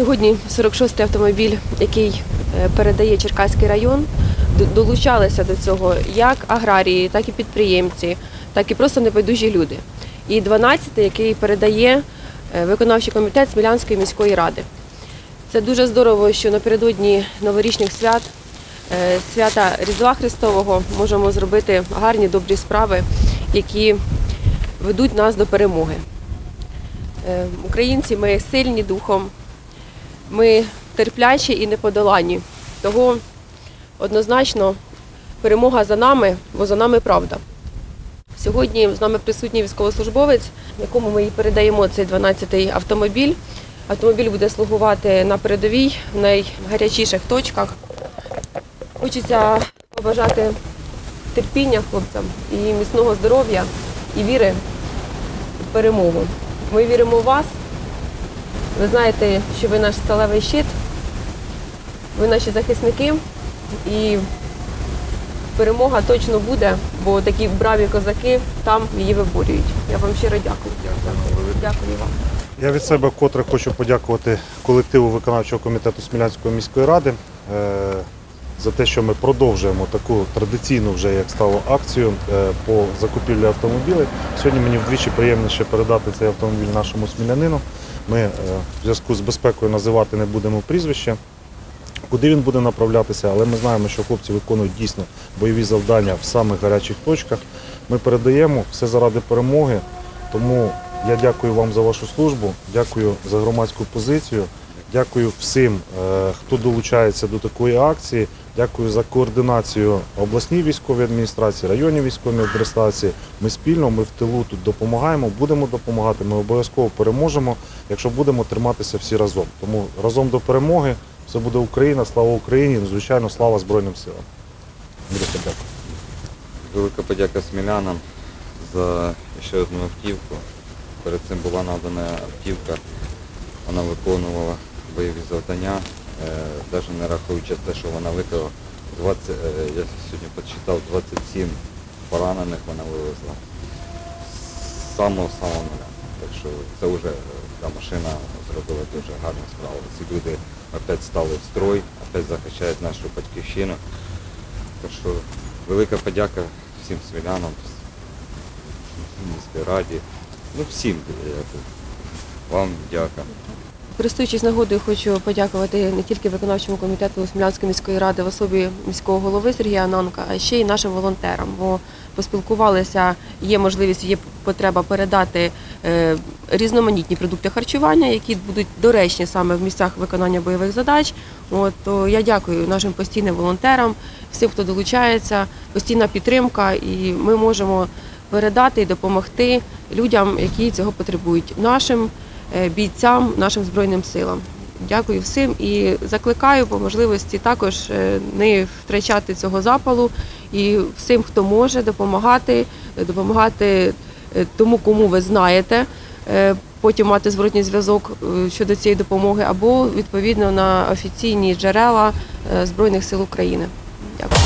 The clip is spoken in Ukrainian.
Сьогодні 46-й автомобіль, який е, передає Черкаський район, долучалися до цього як аграрії, так і підприємці, так і просто небайдужі люди. І 12-й, який передає е, виконавчий комітет Смілянської міської ради. Це дуже здорово, що напередодні новорічних свят, е, свята Різдва Христового, можемо зробити гарні добрі справи, які ведуть нас до перемоги. Українці ми сильні духом, ми терплячі і неподолані. Того однозначно перемога за нами, бо за нами правда. Сьогодні з нами присутній військовослужбовець, якому ми і передаємо цей 12-й автомобіль. Автомобіль буде слугувати на передовій в найгарячіших точках. Хочеться побажати терпіння хлопцям і міцного здоров'я і віри в перемогу. Ми віримо в вас. Ви знаєте, що ви наш сталевий щит, ви наші захисники, і перемога точно буде, бо такі браві козаки там її виборюють. Я вам щиро дякую. Дякую вам. Я від себе вкотре хочу подякувати колективу виконавчого комітету Смілянської міської ради е, за те, що ми продовжуємо таку традиційну вже як стало акцію е, по закупівлі автомобілів. Сьогодні мені вдвічі приємніше передати цей автомобіль нашому смілянину. Ми е, в зв'язку з безпекою називати не будемо прізвище. Куди він буде направлятися, але ми знаємо, що хлопці виконують дійсно бойові завдання в самих гарячих точках. Ми передаємо все заради перемоги. Тому я дякую вам за вашу службу, дякую за громадську позицію, дякую всім, е, хто долучається до такої акції. Дякую за координацію обласній військовій адміністрації, районній військовій адміністрації. Ми спільно, ми в тилу тут допомагаємо, будемо допомагати. Ми обов'язково переможемо, якщо будемо триматися всі разом. Тому разом до перемоги все буде Україна, слава Україні, звичайно, слава Збройним силам. Дякую. Велика подяка смілянам за ще одну автівку. Перед цим була надана автівка, вона виконувала бойові завдання, навіть не рахуючи те, що вона викрила 20, е, я сьогодні почитав, 27 поранених вона вивезла з самого-самого нуля. Так що це вже е, та машина зробила дуже гарну справу. Ці люди опять стали в строй, опять захищають нашу батьківщину. Так що велика подяка всім смілянам, міській раді, ну всім. Вам дяка. Користуючись нагодою, хочу подякувати не тільки виконавчому комітету Смілянської міської ради в особі міського голови Сергія Ананка, а ще й нашим волонтерам. Бо поспілкувалися, є можливість, є потреба передати е, різноманітні продукти харчування, які будуть доречні саме в місцях виконання бойових задач. От то я дякую нашим постійним волонтерам, всім, хто долучається, постійна підтримка, і ми можемо передати і допомогти людям, які цього потребують. Нашим бійцям, нашим збройним силам. Дякую всім і закликаю по можливості також е, не втрачати цього запалу і всім, хто може допомагати, е, допомагати е, тому, кому ви знаєте. е, Потім мати зворотній зв'язок е, щодо цієї допомоги або відповідно на офіційні джерела е, Збройних сил України. Дякую.